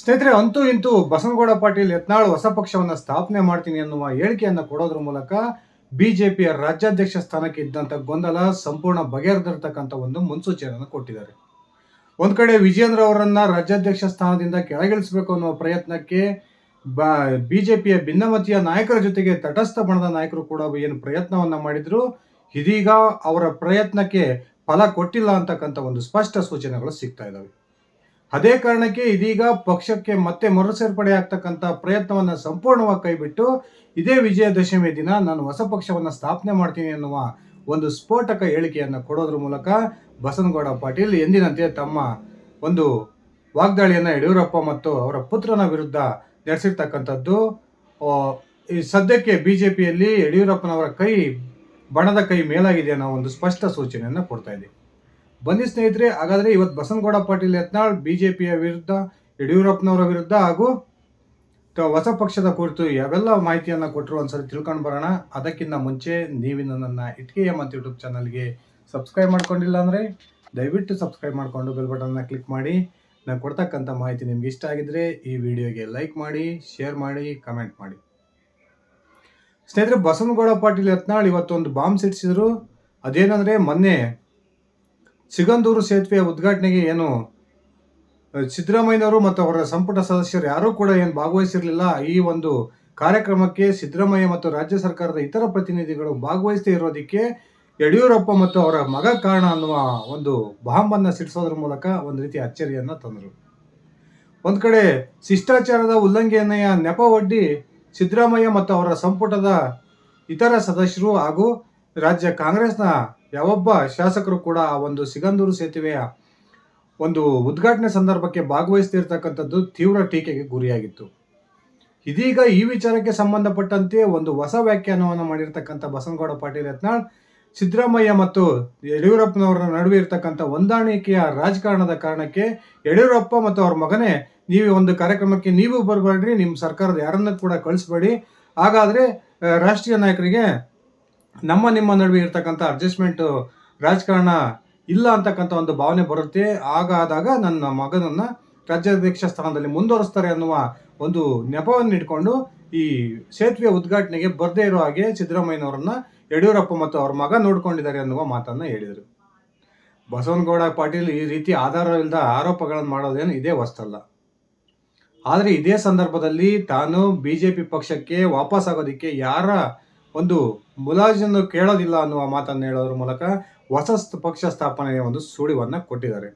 ಸ್ನೇಹಿತರೆ, ಅಂತೂ ಇಂತೂ ಬಸನಗೌಡ ಪಾಟೀಲ್ ಯತ್ನಾಳ್ ಹೊಸ ಪಕ್ಷವನ್ನು ಸ್ಥಾಪನೆ ಮಾಡ್ತೀನಿ ಅನ್ನುವ ಹೇಳಿಕೆಯನ್ನು ಕೊಡೋದ್ರ ಮೂಲಕ ಬಿಜೆಪಿಯ ರಾಜ್ಯಾಧ್ಯಕ್ಷ ಸ್ಥಾನಕ್ಕೆ ಇದ್ದಂತ ಗೊಂದಲ ಸಂಪೂರ್ಣ ಬಗೆಹರಿದಿರ್ತಕ್ಕಂಥ ಒಂದು ಮುನ್ಸೂಚನೆಯನ್ನು ಕೊಟ್ಟಿದ್ದಾರೆ. ಒಂದು ಕಡೆ ವಿಜೇಂದ್ರ ಅವರನ್ನು ರಾಜ್ಯಾಧ್ಯಕ್ಷ ಸ್ಥಾನದಿಂದ ಕೆಳಗಿಳಿಸಬೇಕು ಅನ್ನುವ ಪ್ರಯತ್ನಕ್ಕೆ ಬ, ಬಿಜೆಪಿಯ ಭಿನ್ನಮತೀಯ ನಾಯಕರ ಜೊತೆಗೆ ತಟಸ್ಥ ಬಣದ ನಾಯಕರು ಕೂಡ ಏನು ಪ್ರಯತ್ನವನ್ನ ಮಾಡಿದ್ರು. ಇದೀಗ ಅವರ ಪ್ರಯತ್ನಕ್ಕೆ ಫಲ ಕೊಟ್ಟಿಲ್ಲ ಅಂತಕ್ಕಂಥ ಒಂದು ಸ್ಪಷ್ಟ ಸೂಚನೆಗಳು ಸಿಗ್ತಾ ಇದಾವೆ. ಅದೇ ಕಾರಣಕ್ಕೆ ಇದೀಗ ಪಕ್ಷಕ್ಕೆ ಮತ್ತೆ ಮರು ಸೇರ್ಪಡೆ ಆಗ್ತಕ್ಕಂಥ ಪ್ರಯತ್ನವನ್ನು ಸಂಪೂರ್ಣವಾಗಿ ಕೈಬಿಟ್ಟು ಇದೇ ವಿಜಯದಶಮಿ ದಿನ ನಾನು ಹೊಸ ಪಕ್ಷವನ್ನು ಸ್ಥಾಪನೆ ಮಾಡ್ತೀನಿ ಅನ್ನುವ ಒಂದು ಸ್ಫೋಟಕ ಹೇಳಿಕೆಯನ್ನು ಕೊಡೋದ್ರ ಮೂಲಕ ಬಸನಗೌಡ ಪಾಟೀಲ್ ಎಂದಿನಂತೆ ತಮ್ಮ ಒಂದು ವಾಗ್ದಾಳಿಯನ್ನು ಯಡಿಯೂರಪ್ಪ ಮತ್ತು ಅವರ ಪುತ್ರನ ವಿರುದ್ಧ ನಡೆಸಿರ್ತಕ್ಕಂಥದ್ದು. ಈ ಸದ್ಯಕ್ಕೆ ಬಿ ಜೆ ಪಿಯಲ್ಲಿ ಯಡಿಯೂರಪ್ಪನವರ ಕೈ ಬಣದ ಕೈ ಮೇಲಾಗಿದೆ ಅನ್ನೋ ಒಂದು ಸ್ಪಷ್ಟ ಸೂಚನೆಯನ್ನು ಕೊಡ್ತಾ ಇದೆ ಬನ್ನಿ ಸ್ನೇಹಿತರೆ, ಹಾಗಾದ್ರೆ ಇವತ್ತು ಬಸನಗೌಡ ಪಾಟೀಲ್ ಯತ್ನಾಳ್ ಪಿಯ ವಿರುದ್ಧ, ಯಡಿಯೂರಪ್ಪನವರ ವಿರುದ್ಧ ಹಾಗೂ ಹೊಸ ಪಕ್ಷದ ಕುರಿತು ಯಾವೆಲ್ಲ ಮಾಹಿತಿಯನ್ನು ಕೊಟ್ಟರು ಒಂದ್ಸರಿ ತಿಳ್ಕೊಂಡು ಬರೋಣ. ಅದಕ್ಕಿಂತ ಮುಂಚೆ ನೀವಿನ ನನ್ನ ಇಟ್ಕೆಯ ಮತ್ತು ಯೂಟ್ಯೂಬ್ ಚಾನಲ್ಗೆ ಸಬ್ಸ್ಕ್ರೈಬ್ ಮಾಡ್ಕೊಂಡಿಲ್ಲ ಅಂದರೆ ದಯವಿಟ್ಟು ಸಬ್ಸ್ಕ್ರೈಬ್ ಮಾಡಿಕೊಂಡು ಬೆಲ್ ಬಟನ್ನ ಕ್ಲಿಕ್ ಮಾಡಿ. ನಾನು ಕೊಡ್ತಕ್ಕಂಥ ಮಾಹಿತಿ ನಿಮ್ಗೆ ಇಷ್ಟ ಆಗಿದ್ರೆ ಈ ವಿಡಿಯೋಗೆ ಲೈಕ್ ಮಾಡಿ, ಶೇರ್ ಮಾಡಿ, ಕಮೆಂಟ್ ಮಾಡಿ. ಸ್ನೇಹಿತರೆ, ಬಸನಗೌಡ ಪಾಟೀಲ್ ಯತ್ನಾಳ್ ಇವತ್ತೊಂದು ಬಾಂಬ್ ಸಿಡಿಸಿದ್ರು. ಅದೇನಂದ್ರೆ ಮೊನ್ನೆ ಸಿಗಂದೂರು ಸೇತುವೆಯ ಉದ್ಘಾಟನೆಗೆ ಏನು ಸಿದ್ದರಾಮಯ್ಯನವರು ಮತ್ತು ಅವರ ಸಂಪುಟ ಸದಸ್ಯರು ಯಾರೂ ಕೂಡ ಏನು ಭಾಗವಹಿಸಿರಲಿಲ್ಲ. ಈ ಒಂದು ಕಾರ್ಯಕ್ರಮಕ್ಕೆ ಸಿದ್ದರಾಮಯ್ಯ ಮತ್ತು ರಾಜ್ಯ ಸರ್ಕಾರದ ಇತರ ಪ್ರತಿನಿಧಿಗಳು ಭಾಗವಹಿಸದೇ ಇರೋದಕ್ಕೆ ಯಡಿಯೂರಪ್ಪ ಮತ್ತು ಅವರ ಮಗ ಕಾರಣ ಅನ್ನುವ ಒಂದು ಬಾಂಬನ್ನ ಸಿಡಿಸೋದ್ರ ಮೂಲಕ ಒಂದು ರೀತಿ ಅಚ್ಚರಿಯನ್ನು ತಂದರು. ಒಂದು ಕಡೆ ಶಿಷ್ಟಾಚಾರದ ಉಲ್ಲಂಘನೆಯ ನೆಪ ಒಡ್ಡಿ ಸಿದ್ದರಾಮಯ್ಯ ಮತ್ತು ಅವರ ಸಂಪುಟದ ಇತರ ಸದಸ್ಯರು ಹಾಗೂ ರಾಜ್ಯ ಕಾಂಗ್ರೆಸ್ನ ಯಾವೊಬ್ಬ ಶಾಸಕರು ಕೂಡ ಒಂದು ಸಿಗಂದೂರು ಸೇತುವೆಯ ಒಂದು ಉದ್ಘಾಟನೆ ಸಂದರ್ಭಕ್ಕೆ ಭಾಗವಹಿಸ್ತಿರ್ತಕ್ಕಂಥದ್ದು ತೀವ್ರ ಟೀಕೆಗೆ ಗುರಿಯಾಗಿತ್ತು. ಇದೀಗ ಈ ವಿಚಾರಕ್ಕೆ ಸಂಬಂಧಪಟ್ಟಂತೆ ಒಂದು ಹೊಸ ವ್ಯಾಖ್ಯಾನವನ್ನು ಮಾಡಿರ್ತಕ್ಕಂಥ ಬಸನಗೌಡ ಪಾಟೀಲ್ ಯತ್ನಾಳ್, ಸಿದ್ದರಾಮಯ್ಯ ಮತ್ತು ಯಡಿಯೂರಪ್ಪನವರ ನಡುವೆ ಇರತಕ್ಕಂಥ ಹೊಂದಾಣಿಕೆಯ ರಾಜಕಾರಣದ ಕಾರಣಕ್ಕೆ ಯಡಿಯೂರಪ್ಪ ಮತ್ತು ಅವರ ಮಗನೇ ನೀವು ಒಂದು ಕಾರ್ಯಕ್ರಮಕ್ಕೆ ನೀವು ಬರಬೇಡ್ರಿ, ನಿಮ್ಮ ಸರ್ಕಾರದ ಯಾರನ್ನ ಕೂಡ ಕಳಿಸ್ಬೇಡಿ. ಹಾಗಾದರೆ, ರಾಷ್ಟ್ರೀಯ ನಾಯಕರಿಗೆ ನಮ್ಮ ನಿಮ್ಮ ನಡುವೆ ಇರ್ತಕ್ಕಂಥ ಅಡ್ಜಸ್ಟ್ಮೆಂಟ್ ರಾಜಕಾರಣ ಇಲ್ಲ ಅಂತಕ್ಕಂಥ ಒಂದು ಭಾವನೆ ಬರುತ್ತೆ. ಹಾಗಾದಾಗ ನನ್ನ ಮಗನನ್ನ ರಾಜ್ಯಾಧ್ಯಕ್ಷ ಸ್ಥಾನದಲ್ಲಿ ಮುಂದುವರಿಸ್ತಾರೆ ಅನ್ನುವ ಒಂದು ನೆಪವನ್ನು ಇಟ್ಕೊಂಡು ಈ ಸೇತುವೆ ಉದ್ಘಾಟನೆಗೆ ಬರದೇ ಇರೋ ಹಾಗೆ ಸಿದ್ದರಾಮಯ್ಯನವರನ್ನ ಯಡಿಯೂರಪ್ಪ ಮತ್ತು ಅವ್ರ ಮಗ ನೋಡ್ಕೊಂಡಿದ್ದಾರೆ ಅನ್ನುವ ಮಾತನ್ನ ಹೇಳಿದರು. ಬಸವನಗೌಡ ಪಾಟೀಲ್ ಈ ರೀತಿ ಆಧಾರವಿಲ್ಲದ ಆರೋಪಗಳನ್ನು ಮಾಡೋದೇನು ಇದೇ ವಸ್ತಲ್ಲ ಆದರೆ ಇದೇ ಸಂದರ್ಭದಲ್ಲಿ ತಾನು ಬಿಜೆಪಿ ಪಕ್ಷಕ್ಕೆ ವಾಪಸ್ ಆಗೋದಕ್ಕೆ ಯಾರ ಒಂದು ಮುಲಾಜನ್ನು ಕೇಳೋದಿಲ್ಲ ಅನ್ನುವ ಮಾತನ್ನು ಹೇಳೋದ್ರ ಮೂಲಕ ಹೊಸ ಪಕ್ಷ ಸ್ಥಾಪನೆಯ ಒಂದು ಸುಳಿವನ್ನು ಕೊಟ್ಟಿದ್ದಾರೆ.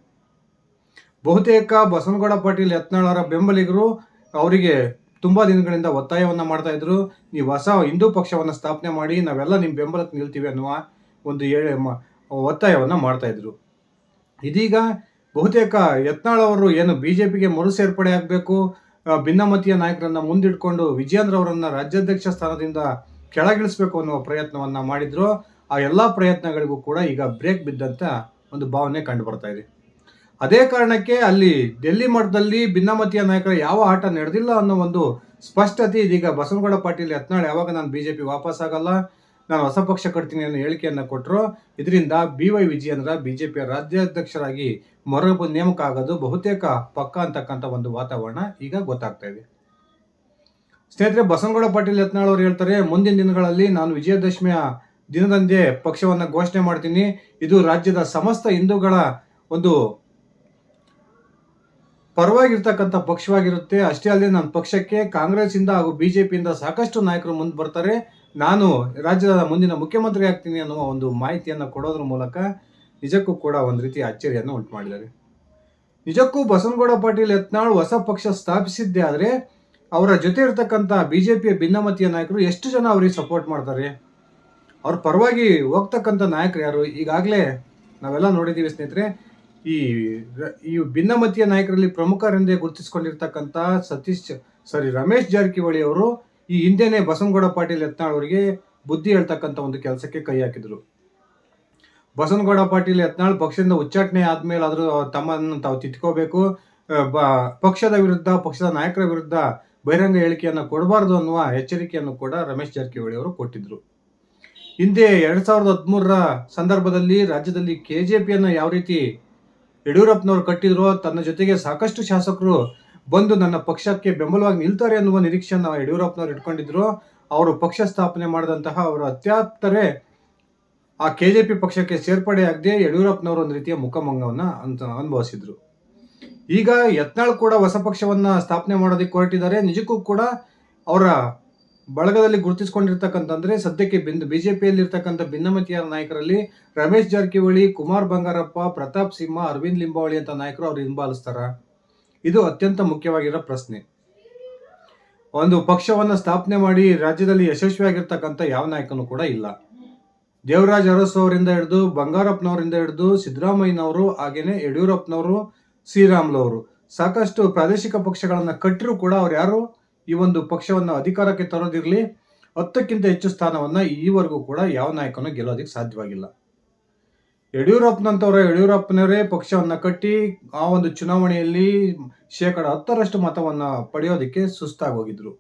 ಬಹುತೇಕ ಬಸವನಗೌಡ ಪಾಟೀಲ್ ಯತ್ನಾಳರ ಬೆಂಬಲಿಗರು ಅವರಿಗೆ ತುಂಬಾ ದಿನಗಳಿಂದ ಒತ್ತಾಯವನ್ನ ಮಾಡ್ತಾ ಇದ್ರು. ನೀವು ಹೊಸ ಹಿಂದೂ ಪಕ್ಷವನ್ನ ಸ್ಥಾಪನೆ ಮಾಡಿ ನಾವೆಲ್ಲ ನಿಮ್ಮ ಬೆಂಬಲಕ್ಕೆ ನಿಲ್ತೀವಿ ಅನ್ನುವ ಒಂದು ಒತ್ತಾಯವನ್ನ ಮಾಡ್ತಾ ಇದ್ರು. ಇದೀಗ ಬಹುತೇಕ ಯತ್ನಾಳ್ ಅವರು ಏನು ಪಿಗೆ ಮರು ಸೇರ್ಪಡೆ ಆಗಬೇಕು ಭಿನ್ನಮತೀಯ ನಾಯಕರನ್ನು ಮುಂದಿಟ್ಕೊಂಡು ವಿಜಯೇಂದ್ರ ಅವರನ್ನ ರಾಜ್ಯಾಧ್ಯಕ್ಷ ಸ್ಥಾನದಿಂದ ಕೆಳಗಿಳಿಸಬೇಕು ಅನ್ನುವ ಪ್ರಯತ್ನವನ್ನ ಮಾಡಿದ್ರು, ಆ ಎಲ್ಲ ಪ್ರಯತ್ನಗಳಿಗೂ ಕೂಡ ಈಗ ಬ್ರೇಕ್ ಬಿದ್ದಂತ ಒಂದು ಭಾವನೆ ಕಂಡು ಬರ್ತಾ ಇದೆ. ಅದೇ ಕಾರಣಕ್ಕೆ ಅಲ್ಲಿ ಡೆಲ್ಲಿ ಮಠದಲ್ಲಿ ಭಿನ್ನಮತೀಯ ನಾಯಕರ ಯಾವ ಆಟ ನಡೆದಿಲ್ಲ ಅನ್ನೋ ಒಂದು ಸ್ಪಷ್ಟತೆ ಇದೀಗ ಬಸವನಗೌಡ ಪಾಟೀಲ್ ಯತ್ನಾಳ್ ಯಾವಾಗ ನಾನು ಬಿಜೆಪಿ ವಾಪಸ್ ಆಗಲ್ಲ, ನಾನು ಹೊಸ ಪಕ್ಷ ಕಟ್ತೀನಿ ಅನ್ನೋ ಹೇಳಿಕೆಯನ್ನ ಕೊಟ್ಟರು ಇದರಿಂದ ಬಿ ವೈ ವಿಜಯೇಂದ್ರ ಪಿಯ ರಾಜ್ಯಾಧ್ಯಕ್ಷರಾಗಿ ಮರು ನೇಮಕ ಆಗೋದು ಬಹುತೇಕ ಪಕ್ಕ ಅಂತಕ್ಕಂಥ ಒಂದು ವಾತಾವರಣ ಈಗ ಗೊತ್ತಾಗ್ತಾ ಇದೆ. ಸ್ನೇಹಿತರೆ, ಬಸವನಗೌಡ ಪಾಟೀಲ್ ಯತ್ನಾಳ್ ಅವರು ಹೇಳ್ತಾರೆ, ಮುಂದಿನ ದಿನಗಳಲ್ಲಿ ನಾನು ವಿಜಯದಶಮಿಯ ದಿನದಂದೇ ಪಕ್ಷವನ್ನ ಘೋಷಣೆ ಮಾಡ್ತೀನಿ. ಇದು ರಾಜ್ಯದ ಸಮಸ್ತ ಹಿಂದೂಗಳ ಒಂದು ಪರವಾಗಿರ್ತಕ್ಕಂಥ ಪಕ್ಷವಾಗಿರುತ್ತೆ. ಅಷ್ಟೇ ಅಲ್ಲದೆ ನನ್ನ ಪಕ್ಷಕ್ಕೆ ಕಾಂಗ್ರೆಸ್ ಇಂದ ಹಾಗೂ ಪಿಯಿಂದ ಸಾಕಷ್ಟು ನಾಯಕರು ಮುಂದೆ ಬರ್ತಾರೆ. ನಾನು ರಾಜ್ಯದ ಮುಂದಿನ ಮುಖ್ಯಮಂತ್ರಿ ಆಗ್ತೀನಿ ಅನ್ನುವ ಒಂದು ಮಾಹಿತಿಯನ್ನು ಕೊಡೋದ್ರ ಮೂಲಕ ನಿಜಕ್ಕೂ ಕೂಡ ಒಂದು ರೀತಿ ಅಚ್ಚರಿಯನ್ನು ಉಂಟು ಮಾಡಿದ್ದಾರೆ. ನಿಜಕ್ಕೂ ಬಸವನಗೌಡ ಪಾಟೀಲ್ ಯತ್ನಾಳ್ ಹೊಸ ಪಕ್ಷ ಸ್ಥಾಪಿಸಿದ್ದೇ ಆದರೆ ಅವರ ಜೊತೆ ಇರ್ತಕ್ಕಂಥ ಪಿಯ ಭಿನ್ನಮತೀಯ ನಾಯಕರು ಎಷ್ಟು ಜನ ಅವರಿಗೆ ಸಪೋರ್ಟ್ ಮಾಡ್ತಾರೆ? ಅವ್ರ ಪರವಾಗಿ ಹೋಗ್ತಕ್ಕಂಥ ನಾಯಕರು ಯಾರು? ಈಗಾಗಲೇ ನಾವೆಲ್ಲ ನೋಡಿದ್ದೀವಿ ಸ್ನೇಹಿತರೆ, ಈ ಈ ಭಿನ್ನಮತೀಯ ನಾಯಕರಲ್ಲಿ ಪ್ರಮುಖರೆಂದೇ ಗುರುತಿಸಿಕೊಂಡಿರ್ತಕ್ಕಂಥ ಸತೀಶ್ ಸಾರಿ ರಮೇಶ್ ಜಾರಕಿಹೊಳಿ ಅವರು ಈ ಹಿಂದೆನೆ ಬಸನಗೌಡ ಪಾಟೀಲ್ ಯತ್ನಾಳ್ ಅವರಿಗೆ ಬುದ್ಧಿ ಹೇಳ್ತಕ್ಕಂಥ ಒಂದು ಕೆಲಸಕ್ಕೆ ಕೈ ಹಾಕಿದ್ರು. ಬಸನಗೌಡ ಪಾಟೀಲ್ ಯತ್ನಾಳ್ ಪಕ್ಷದಿಂದ ಉಚ್ಚಾಟನೆ ಆದ್ಮೇಲೆ ಆದರೂ ತಮ್ಮನ್ನು ತಾವು ತಿತ್ಕೋಬೇಕು ಬ- ಪಕ್ಷದ ವಿರುದ್ಧ, ಪಕ್ಷದ ನಾಯಕರ ವಿರುದ್ಧ ಬಹಿರಂಗ ಹೇಳಿಕೆಯನ್ನು ಕೊಡಬಾರದು ಅನ್ನುವ ಎಚ್ಚರಿಕೆಯನ್ನು ಕೂಡ ರಮೇಶ್ ಜಾರಕಿಹೊಳಿ ಅವರು ಕೊಟ್ಟಿದ್ದರು ಹಿಂದೆ ಎರಡ್ ಸಾವಿರದ ಹದಿಮೂರರ ಸಂದರ್ಭದಲ್ಲಿ ರಾಜ್ಯದಲ್ಲಿ ಕೆ ಜೆ ಪಿಯನ್ನು ಯಾವ ರೀತಿ ಯಡಿಯೂರಪ್ಪನವರು ಕಟ್ಟಿದ್ರು ತನ್ನ ಜೊತೆಗೆ ಸಾಕಷ್ಟು ಶಾಸಕರು ಬಂದು ನನ್ನ ಪಕ್ಷಕ್ಕೆ ಬೆಂಬಲವಾಗಿ ನಿಲ್ತಾರೆ ಅನ್ನುವ ನಿರೀಕ್ಷೆಯನ್ನು ಯಡಿಯೂರಪ್ಪನವರು ಇಟ್ಕೊಂಡಿದ್ರು. ಅವರು ಪಕ್ಷ ಸ್ಥಾಪನೆ ಮಾಡಿದಂತಹ ಅವರ ಅತ್ಯಾಪ್ತರೇ ಆ ಕೆಜೆಪಿ ಪಕ್ಷಕ್ಕೆ ಸೇರ್ಪಡೆಯಾಗದೆ ಯಡಿಯೂರಪ್ಪನವರು ಒಂದು ರೀತಿಯ ಮುಖಮಂಗವನ್ನು ಅಂತ ಅನುಭವಿಸಿದ್ರು. ಈಗ ಯತ್ನಾಳ್ ಕೂಡ ಹೊಸ ಪಕ್ಷವನ್ನ ಸ್ಥಾಪನೆ ಮಾಡೋದಕ್ಕೆ ಹೊರಟಿದ್ದಾರೆ. ನಿಜಕ್ಕೂ ಕೂಡ ಅವರ ಬಳಗದಲ್ಲಿ ಗುರುತಿಸಿಕೊಂಡಿರ್ತಕ್ಕಂತಂದ್ರೆ ಸದ್ಯಕ್ಕೆ ಬಿಂದು ಜೆ ಇರ್ತಕ್ಕಂಥ ಭಿನ್ನಮತೀಯ ನಾಯಕರಲ್ಲಿ ರಮೇಶ್ ಜಾರಕಿಹೊಳಿ, ಕುಮಾರ್ ಬಂಗಾರಪ್ಪ, ಪ್ರತಾಪ್ ಸಿಂಹ, ಅರವಿಂದ್ ಲಿಂಬಾವಳಿ ಅಂತ ನಾಯಕರು ಅವ್ರು ಹಿಂಬಾಲಿಸ್ತಾರ. ಇದು ಅತ್ಯಂತ ಮುಖ್ಯವಾಗಿರೋ ಪ್ರಶ್ನೆ. ಒಂದು ಪಕ್ಷವನ್ನ ಸ್ಥಾಪನೆ ಮಾಡಿ ರಾಜ್ಯದಲ್ಲಿ ಯಶಸ್ವಿಯಾಗಿರ್ತಕ್ಕಂಥ ಯಾವ ನಾಯಕನೂ ಕೂಡ ಇಲ್ಲ. ದೇವರಾಜ್ ಅರಸು ಅವರಿಂದ ಹಿಡಿದು ಬಂಗಾರಪ್ಪನವರಿಂದ ಹಿಡಿದು ಸಿದ್ದರಾಮಯ್ಯನವರು ಹಾಗೆಯೇ ಯಡಿಯೂರಪ್ಪನವರು ಶ್ರೀರಾಮ್ಲವರು ಸಾಕಷ್ಟು ಪ್ರಾದೇಶಿಕ ಪಕ್ಷಗಳನ್ನು ಕಟ್ಟಿರೂ ಕೂಡ ಅವ್ರು ಯಾರು ಈ ಒಂದು ಪಕ್ಷವನ್ನು ಅಧಿಕಾರಕ್ಕೆ ತರೋದಿರಲಿ, ಹತ್ತಕ್ಕಿಂತ ಹೆಚ್ಚು ಸ್ಥಾನವನ್ನ ಈವರೆಗೂ ಕೂಡ ಯಾವ ನಾಯಕನೂ ಗೆಲ್ಲೋದಕ್ಕೆ ಸಾಧ್ಯವಾಗಿಲ್ಲ. ಯಡಿಯೂರಪ್ಪನಂತವರ ಯಡಿಯೂರಪ್ಪನವರೇ ಪಕ್ಷವನ್ನ ಕಟ್ಟಿ ಆ ಒಂದು ಚುನಾವಣೆಯಲ್ಲಿ ಶೇಕಡ ಹತ್ತರಷ್ಟು ಮತವನ್ನ ಪಡೆಯೋದಕ್ಕೆ ಸುಸ್ತಾಗಿ ಹೋಗಿದ್ರು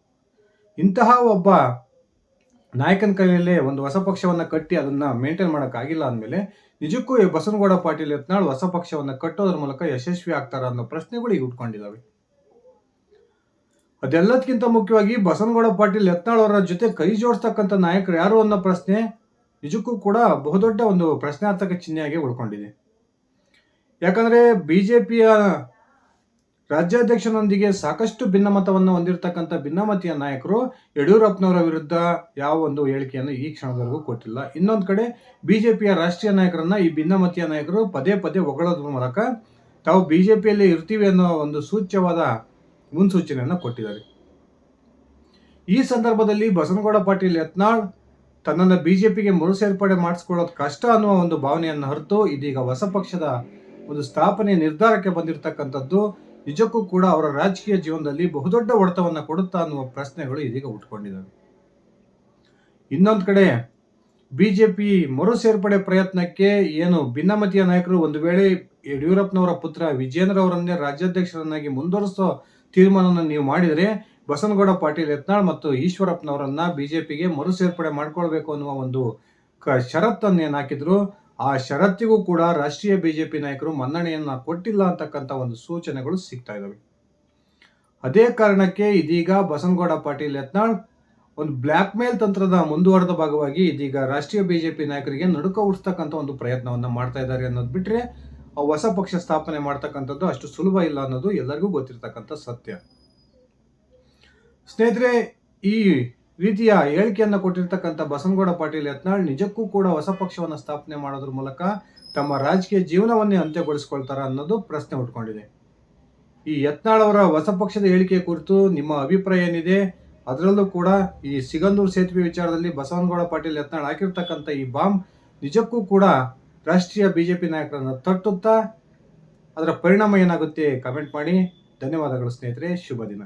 ಇಂತಹ ಒಬ್ಬ ನಾಯಕನ ಕೈಯಲ್ಲೇ ಒಂದು ಹೊಸ ಪಕ್ಷವನ್ನ ಕಟ್ಟಿ ಅದನ್ನ ಮೇಂಟೈನ್ ಮಾಡೋಕ್ಕಾಗಿಲ್ಲ ಅಂದಮೇಲೆ ನಿಜಕ್ಕೂ ಈ ಬಸನಗೌಡ ಪಾಟೀಲ್ ಯತ್ನಾಳ್ ಹೊಸ ಪಕ್ಷವನ್ನು ಕಟ್ಟೋದ್ರ ಮೂಲಕ ಯಶಸ್ವಿ ಆಗ್ತಾರ ಅನ್ನೋ ಪ್ರಶ್ನೆಗಳು ಈಗ ಉಟ್ಕೊಂಡಿದ್ದಾವೆ ಅದೆಲ್ಲದಕ್ಕಿಂತ ಮುಖ್ಯವಾಗಿ ಬಸನಗೌಡ ಪಾಟೀಲ್ ಯತ್ನಾಳ್ ಅವರ ಜೊತೆ ಕೈ ಜೋಡಿಸ್ತಕ್ಕಂಥ ನಾಯಕರು ಯಾರು ಅನ್ನೋ ಪ್ರಶ್ನೆ ನಿಜಕ್ಕೂ ಕೂಡ ಬಹುದೊಡ್ಡ ಒಂದು ಪ್ರಶ್ನಾರ್ಥಕ ಚಿಹ್ನೆಯಾಗಿ ಉಳ್ಕೊಂಡಿದೆ. ಯಾಕಂದ್ರೆ ಬಿಜೆಪಿಯ ರಾಜ್ಯಾಧ್ಯಕ್ಷನೊಂದಿಗೆ ಸಾಕಷ್ಟು ಭಿನ್ನಮತವನ್ನು ಹೊಂದಿರತಕ್ಕಂಥ ಭಿನ್ನಮತೀಯ ನಾಯಕರು ಯಡಿಯೂರಪ್ಪನವರ ವಿರುದ್ಧ ಯಾವ ಒಂದು ಹೇಳಿಕೆಯನ್ನು ಈ ಕ್ಷಣದವರೆಗೂ ಕೊಟ್ಟಿಲ್ಲ. ಇನ್ನೊಂದು ಕಡೆ ಬಿಜೆಪಿಯ ರಾಷ್ಟ್ರೀಯ ನಾಯಕರನ್ನ ಈ ಭಿನ್ನಮತೀಯ ನಾಯಕರು ಪದೇ ಪದೇ ಹೊಗಳೋದ್ರ ಮೂಲಕ ತಾವು ಬಿಜೆಪಿಯಲ್ಲಿ ಇರ್ತೀವಿ ಅನ್ನೋ ಒಂದು ಸೂಚ್ಯವಾದ ಮುನ್ಸೂಚನೆಯನ್ನು ಕೊಟ್ಟಿದ್ದಾರೆ. ಈ ಸಂದರ್ಭದಲ್ಲಿ ಬಸನಗೌಡ ಪಾಟೀಲ್ ಯತ್ನಾಳ್ ತನ್ನನ್ನು ಬಿಜೆಪಿಗೆ ಮರು ಸೇರ್ಪಡೆ ಮಾಡಿಸ್ಕೊಳ್ಳೋದು ಕಷ್ಟ ಅನ್ನುವ ಒಂದು ಭಾವನೆಯನ್ನು ಹೊರತು ಇದೀಗ ಹೊಸ ಪಕ್ಷದ ಒಂದು ಸ್ಥಾಪನೆ ನಿರ್ಧಾರಕ್ಕೆ ಬಂದಿರತಕ್ಕಂಥದ್ದು ನಿಜಕ್ಕೂ ಕೂಡ ಅವರ ರಾಜಕೀಯ ಜೀವನದಲ್ಲಿ ಬಹುದೊಡ್ಡ ಹೊಡೆತವನ್ನು ಕೊಡುತ್ತಾ ಅನ್ನುವ ಪ್ರಶ್ನೆಗಳು ಇದೀಗ ಉಟ್ಕೊಂಡಿದ್ದಾವೆ. ಇನ್ನೊಂದು ಕಡೆ, ಬಿಜೆಪಿ ಮರು ಸೇರ್ಪಡೆ ಪ್ರಯತ್ನಕ್ಕೆ ಏನು ಭಿನ್ನಮತೀಯ ನಾಯಕರು ಒಂದು ವೇಳೆ ಯಡಿಯೂರಪ್ಪನವರ ಪುತ್ರ ವಿಜೇಂದ್ರ ಅವರನ್ನೇ ರಾಜ್ಯಾಧ್ಯಕ್ಷರನ್ನಾಗಿ ಮುಂದುವರಿಸೋ ತೀರ್ಮಾನವನ್ನು ನೀವು ಮಾಡಿದರೆ ಬಸನಗೌಡ, ಪಾಟೀಲ್ ಯತ್ನಾಳ್ ಮತ್ತು ಈಶ್ವರಪ್ಪನವರನ್ನ ಬಿಜೆಪಿಗೆ ಮರು ಸೇರ್ಪಡೆ ಮಾಡ್ಕೊಳ್ಬೇಕು ಅನ್ನುವ ಒಂದು ಕ ಷರತ್ತನ್ನು ಏನು ಹಾಕಿದ್ರು? ಆ ಷರತ್ತಿಗೂ ಕೂಡ ರಾಷ್ಟ್ರೀಯ ಬಿಜೆಪಿ ನಾಯಕರು ಮನ್ನಣೆಯನ್ನ ಕೊಟ್ಟಿಲ್ಲ ಅಂತಕ್ಕಂಥ ಒಂದು ಸೂಚನೆಗಳು ಸಿಗ್ತಾ ಇದ್ದಾವೆ ಅದೇ ಕಾರಣಕ್ಕೆ ಇದೀಗ ಬಸನಗೌಡ ಪಾಟೀಲ್ ಯತ್ನಾಳ್ ಒಂದು ಬ್ಲ್ಯಾಕ್ ಮೇಲ್ ತಂತ್ರದ ಮುಂದುವರೆದ ಭಾಗವಾಗಿ ಇದೀಗ ರಾಷ್ಟ್ರೀಯ ಬಿಜೆಪಿ ನಾಯಕರಿಗೆ ನಡುಕ ಉಡಿಸ್ತಕ್ಕಂಥ ಒಂದು ಪ್ರಯತ್ನವನ್ನ ಮಾಡ್ತಾ ಇದ್ದಾರೆ ಅನ್ನೋದು ಬಿಟ್ಟರೆ ಆ ಹೊಸ ಪಕ್ಷ ಸ್ಥಾಪನೆ ಮಾಡ್ತಕ್ಕಂಥದ್ದು ಅಷ್ಟು ಸುಲಭ ಇಲ್ಲ ಅನ್ನೋದು ಎಲ್ಲರಿಗೂ ಗೊತ್ತಿರ್ತಕ್ಕಂಥ ಸತ್ಯ. ಸ್ನೇಹಿತರೆ, ಈ ರೀತಿಯ ಹೇಳಿಕೆಯನ್ನು ಕೊಟ್ಟಿರ್ತಕ್ಕಂಥ ಬಸನಗೌಡ ಪಾಟೀಲ್ ಯತ್ನಾಳ್ ನಿಜಕ್ಕೂ ಕೂಡ ಹೊಸ ಪಕ್ಷವನ್ನು ಸ್ಥಾಪನೆ ಮಾಡೋದ್ರ ಮೂಲಕ ತಮ್ಮ ರಾಜಕೀಯ ಜೀವನವನ್ನೇ ಅಂತ್ಯಗೊಳಿಸ್ಕೊಳ್ತಾರ ಅನ್ನೋದು ಪ್ರಶ್ನೆ ಉಟ್ಕೊಂಡಿದೆ ಈ ಯತ್ನಾಳ್ ಅವರ ಹೊಸ ಪಕ್ಷದ ಹೇಳಿಕೆ ಕುರಿತು ನಿಮ್ಮ ಅಭಿಪ್ರಾಯ ಏನಿದೆ? ಅದರಲ್ಲೂ ಕೂಡ ಈ ಸಿಗಂದೂರು ಸೇತುವೆ ವಿಚಾರದಲ್ಲಿ ಬಸವನಗೌಡ ಪಾಟೀಲ್ ಯತ್ನಾಳ್ ಹಾಕಿರ್ತಕ್ಕಂಥ ಈ ಬಾಂಬ್ ನಿಜಕ್ಕೂ ಕೂಡ ರಾಷ್ಟ್ರೀಯ ಬಿಜೆಪಿ ನಾಯಕರನ್ನು ತಟ್ಟುತ್ತಾ, ಅದರ ಪರಿಣಾಮ ಏನಾಗುತ್ತೆ? ಕಮೆಂಟ್ ಮಾಡಿ. ಧನ್ಯವಾದಗಳು ಸ್ನೇಹಿತರೆ. ಶುಭ ದಿನ.